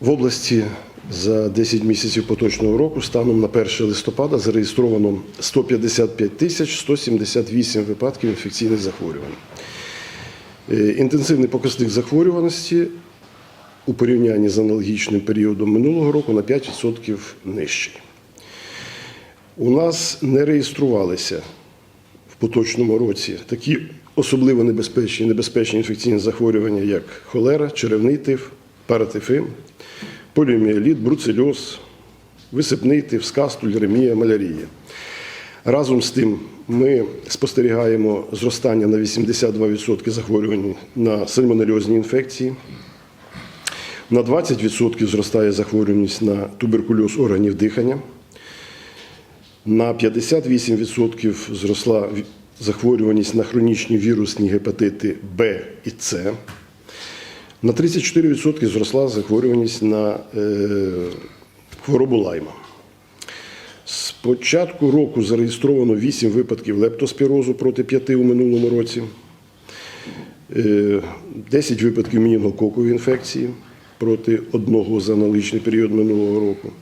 В області за 10 місяців поточного року станом на 1 листопада зареєстровано 155 тисяч 178 випадків інфекційних захворювань. Е, Інтенсивний показник захворюваності у порівнянні з аналогічним періодом минулого року на 5% нижчий. У нас не реєструвалися в поточному році такі особливо небезпечні небезпечні інфекційні захворювання, як холера, черевний тиф, паратифин, поліоміеліт, бруцельоз, висипний тиф, скастуль, ремія, малярія. Разом з тим, ми спостерігаємо зростання на 82% захворювань на сальмонельозні інфекції. На 20% зростає захворюваність на туберкульоз органів дихання. На 58% зросла захворюваність на хронічні вірусні гепатити Б і С. На 34% зросла захворюваність на е, хворобу лайма. З початку року зареєстровано 8 випадків лептоспірозу проти 5 у минулому році, Е, 10 випадків мінінгококової інфекції проти одного за аналогічний період минулого року.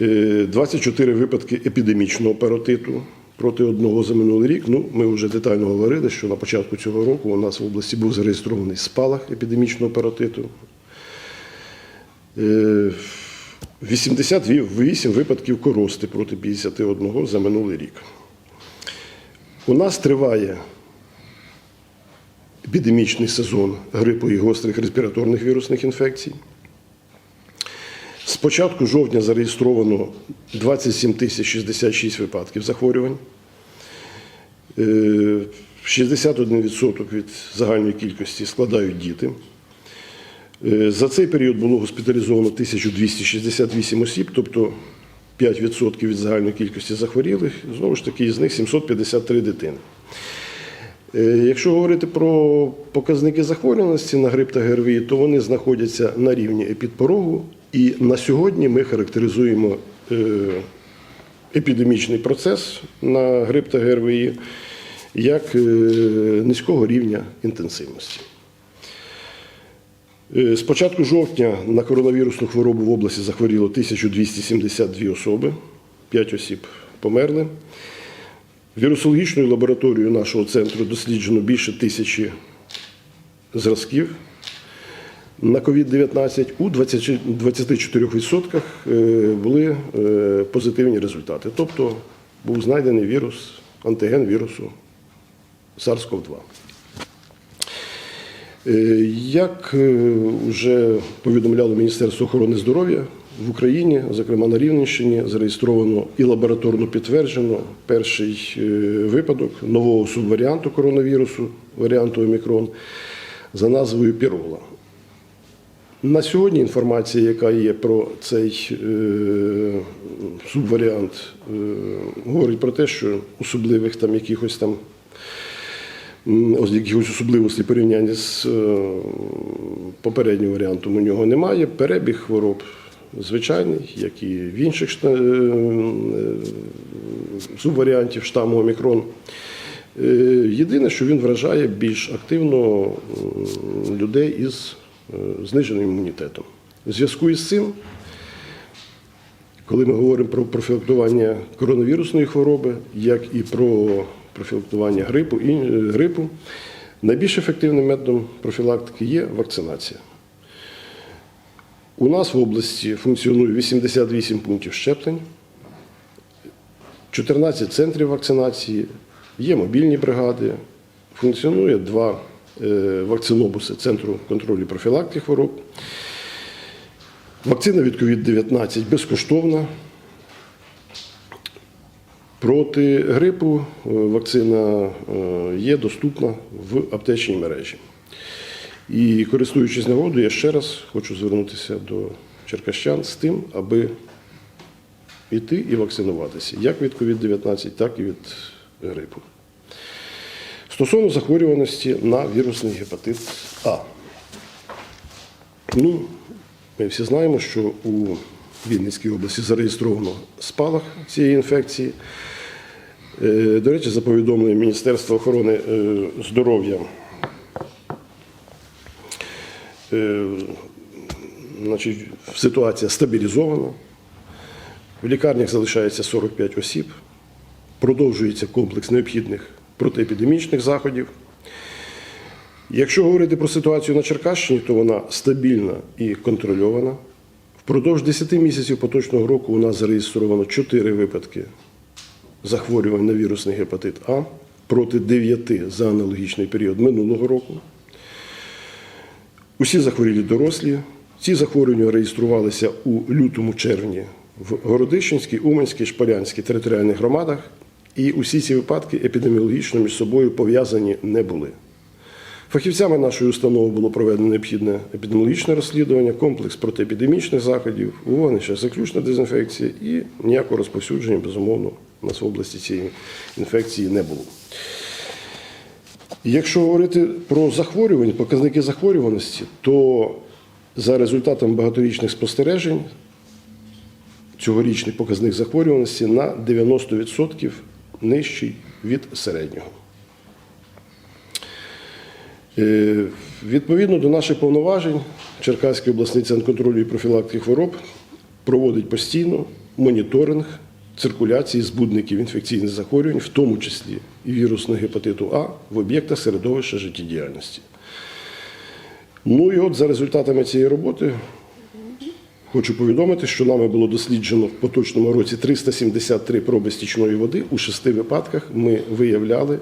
Е, 24 випадки епідемічного паротиту проти одного за минулий рік. Ну, ми вже детально говорили, що на початку цього року у нас в області був зареєстрований спалах епідемічного паротиту. Е, 88 випадків корости проти 51 за минулий рік. У нас триває епідемічний сезон грипу і гострих респіраторних вірусних інфекцій. З початку жовтня зареєстровано 27 тисяч 66 випадків захворювань. Е, 61% від загальної кількості складають діти. Е, За цей період було госпіталізовано 1268 осіб, тобто 5% від загальної кількості захворілих. Знову ж таки, із них 753 дитини. Е, Якщо говорити про показники захворюваності на грип та ГРВІ, то вони знаходяться на рівні епідпорогу. І на сьогодні ми характеризуємо е, епідемічний процес на грип та ГРВІ як е, низького рівня інтенсивності. Е, З початку жовтня на коронавірусну хворобу в області захворіло 1272 особи, 5 осіб померли. Вірусологічною лабораторією нашого центру досліджено більше тисячі зразків на COVID-19. У 20 24% е, були е, позитивні результати. Тобто був знайдений вірус, антиген вірусу SARS-CoV-2. Е, Як вже повідомляло Міністерство охорони здоров'я, в Україні, зокрема на Рівненщині, зареєстровано і лабораторно підтверджено перший випадок нового субваріанту коронавірусу, варіанту омікрон, за назвою Пірола. На сьогодні інформація, яка є про цей е, субваріант, е, говорить про те, що особливих там якихось там якихось особливостей порівняння з е, попереднім варіантом у нього немає. Перебіг хвороб звичайний, як і в інших шта- е, субваріантів штаму Омікрон. Е, Єдине, що він вражає більш активно людей із е, зниженим імунітетом. У зв'язку із цим, коли ми говоримо про профілактування коронавірусної хвороби, як і про профілактування грипу, і, е, грипу, найбільш ефективним методом профілактики є вакцинація. У нас в області функціонує 88 пунктів щеплень, 14 центрів вакцинації, є мобільні бригади, функціонує два е, вакцинобуси Центру контролю і профілактики хвороб. Вакцина від COVID-19 безкоштовна. Проти грипу е, вакцина е, є доступна в аптечній мережі. І користуючись нагодою, я ще раз хочу звернутися до черкащан з тим, аби йти і вакцинуватися як від COVID-19, так і від грипу. Стосовно захворюваності на вірусний гепатит А. Ну, ми всі знаємо, що у Вінницькій області зареєстровано спалах цієї інфекції. Е, До речі, за повідомленням Міністерства охорони е, здоров'я, е, значить, ситуація стабілізована. В лікарнях залишається 45 осіб. Продовжується комплекс необхідних протиепідемічних заходів. Якщо говорити про ситуацію на Черкащині, то вона стабільна і контрольована. Впродовж 10 місяців поточного року у нас зареєстровано 4 випадки захворювань на вірусний гепатит А проти 9 за аналогічний період минулого року. Усі захворілі дорослі. Ці захворювання реєструвалися у лютому-червні в Городищенській, Уманській, Шпалянській територіальних громадах, і усі ці випадки епідеміологічно між собою пов'язані не були. Фахівцями нашої установи було проведено необхідне епідеміологічне розслідування, комплекс протиепідемічних заходів, вогнище заключна дезінфекція і ніякого розповсюдження, безумовно, у нас в області цієї інфекції не було. Якщо говорити про захворювання, показники захворюваності, то за результатом багаторічних спостережень цьогорічний показник захворюваності на 90% нижчий від середнього. Е, Відповідно до наших повноважень, Черкаський обласний центр контролю і профілактики хвороб проводить постійно моніторинг циркуляції збудників інфекційних захворювань, в тому числі і вірусного гепатиту А в об'єктах середовища життєдіяльності. Ну і от за результатами цієї роботи хочу повідомити, що нами було досліджено в поточному році 373 проби стічної води. У шести випадках ми виявляли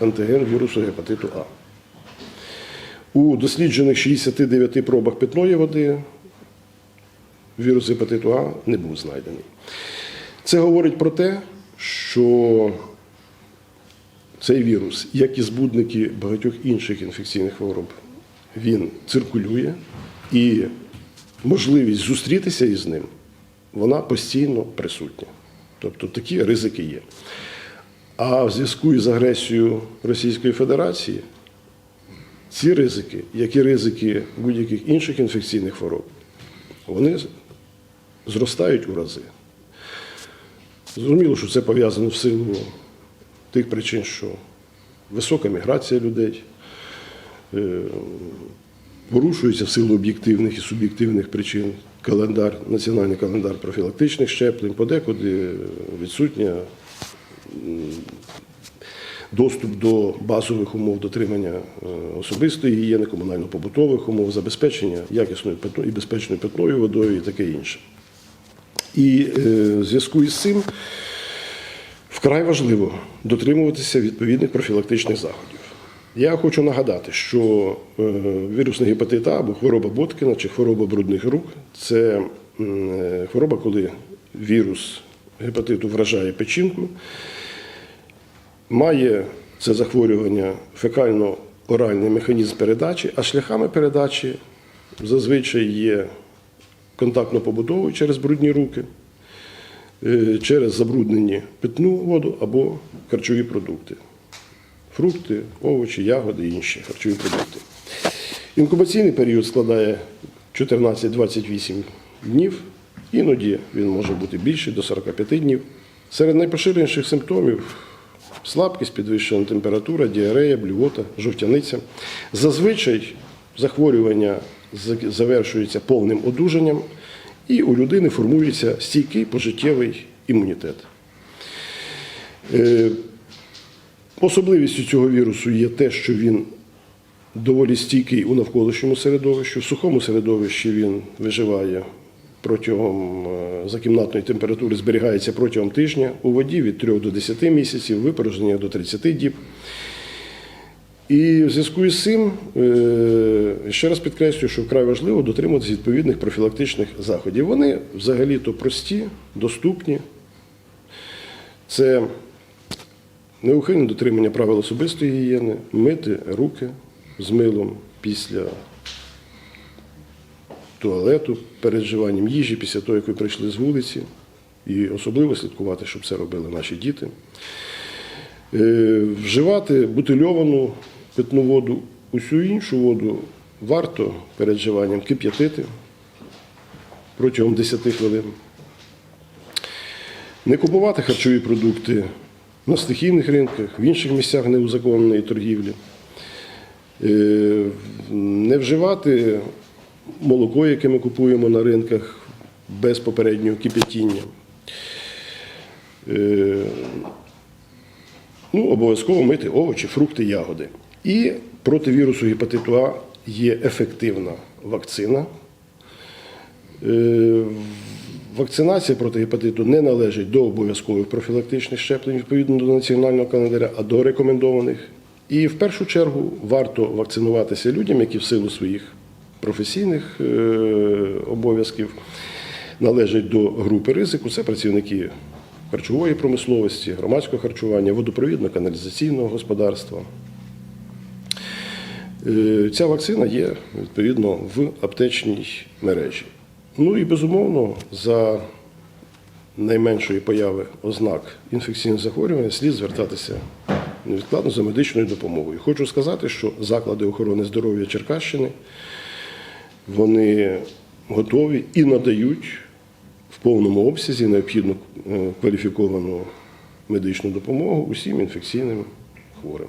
антиген вірусу гепатиту А. У досліджених 69 пробах питної води вірус гепатиту А не був знайдений. Це говорить про те, що цей вірус, як і збудники багатьох інших інфекційних хвороб, він циркулює і можливість зустрітися із ним, вона постійно присутня. Тобто такі ризики є. А в зв'язку із агресією Російської Федерації ці ризики, як і ризики будь-яких інших інфекційних хвороб, вони зростають у рази. Зрозуміло, що це пов'язано в силу тих причин, що висока міграція людей, е, порушується в силу об'єктивних і суб'єктивних причин календар, національний календар профілактичних щеплень, подекуди відсутня доступ до базових умов дотримання е, особистої гігієни, комунально-побутових умов, забезпечення якісною і безпечною питною водою і таке інше. І е, в зв'язку із цим вкрай важливо дотримуватися відповідних профілактичних заходів. Я хочу нагадати, що е, вірусний гепатит А або хвороба Боткіна чи хвороба брудних рук це е, хвороба, коли вірус гепатиту вражає печінку, має це захворювання фекально-оральний механізм передачі, а шляхами передачі зазвичай є контактно-побутовий через брудні руки, е, через забруднені питну воду або харчові продукти. Фрукти, овочі, ягоди і інші харчові продукти. Інкубаційний період складає 14-28 днів, іноді він може бути більший до 45 днів. Серед найпоширеніших симптомів слабкість, підвищена температура, діарея, блювота, жовтяниця. Зазвичай захворювання завершується повним одужанням, і у людини формується стійкий пожиттєвий імунітет. Особливістю цього вірусу є те, що він доволі стійкий у навколишньому середовищі. В сухому середовищі він виживає протягом е, закімнатної температури, зберігається протягом тижня, у воді від 3 до 10 місяців, випорожнення до 30 діб. І в зв'язку із цим, е, ще раз підкреслюю, що вкрай важливо дотримуватися відповідних профілактичних заходів. Вони взагалі-то прості, доступні. Це неухильне дотримання правил особистої гігієни, мити руки з милом після туалету, перед вживанням їжі, після того, як ви прийшли з вулиці. І особливо слідкувати, щоб це робили наші діти. Е, Вживати бутильовану питну воду, усю іншу воду варто перед вживанням кип'ятити протягом 10 хвилин. Не купувати харчові продукти на стихійних ринках, в інших місцях неузаконеної торгівлі. Е, Не вживати молоко, яке ми купуємо на ринках без попереднього кипятіння. Е, Ну, обов'язково мити овочі, фрукти, ягоди. І проти вірусу гепатиту А є ефективна вакцина. Вакцинація проти гепатиту не належить до обов'язкових профілактичних щеплень відповідно до національного календаря, а до рекомендованих. І в першу чергу варто вакцинуватися людям, які в силу своїх професійних е, обов'язків належать до групи ризику. Це працівники харчової промисловості, громадського харчування, водопровідно-каналізаційного господарства. Е, Ця вакцина є відповідно в аптечній мережі. Ну і безумовно, за найменшої появи ознак інфекційних захворювань слід звертатися невідкладно за медичною допомогою. Хочу сказати, що заклади охорони здоров'я Черкащини вони готові і надають в повному обсязі необхідну е, кваліфіковану медичну допомогу усім інфекційним хворим.